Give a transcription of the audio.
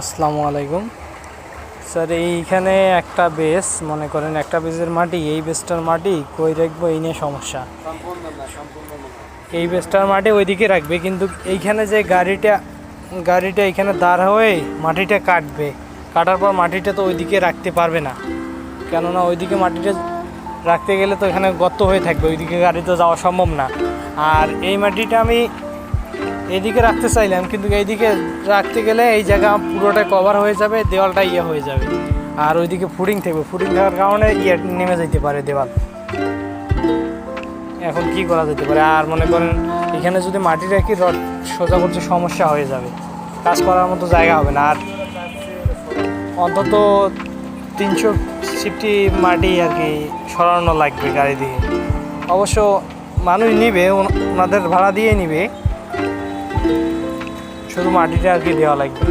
আসসালামু আলাইকুম। স্যার এইখানে একটা বেস মনে করেন একটা বেসের মাটি এই বেসটার মাটি কই রাখব এই নিয়ে সমস্যা। এই বেসটার মাটি ওইদিকে রাখবে কিন্তু এইখানে যে গাড়িটা গাড়িটা এখানে দাঁড় হয়ে মাটিটা কাটবে কাটার পর মাটিটা তো ওইদিকে রাখতে পারবে না। কেননা ওইদিকে মাটিটা রাখতে গেলে তো এখানে গর্ত হয়ে থাকবে ওইদিকে গাড়ি তো যাওয়া সম্ভব না। আর এই মাটিটা আমি এদিকে রাখতে চাইলাম, কিন্তু এইদিকে রাখতে গেলে এই জায়গা পুরোটা কভার হয়ে যাবে, দেওয়ালটা ইয়ে হয়ে যাবে। আর ওইদিকে ফুডিং থাকবে, ফুডিং থাকার কারণে ইয়ে নেমে যেতে পারে দেওয়াল। এখন কি করা যেতে পারে? আর মনে করেন, এখানে যদি মাটি রাখি, রড সোজা করতে সমস্যা হয়ে যাবে। কাজ করার মতো জায়গা হবে না। আর অন্তত তিনশো সিফটি মাটি আর কি সরানো লাগবে গাড়ি দিয়ে। অবশ্য মানুষ নিবে ওনাদের ভাড়া দিয়ে নিবে। শুধু মাটিটা আর কি দেওয়া লাগবে।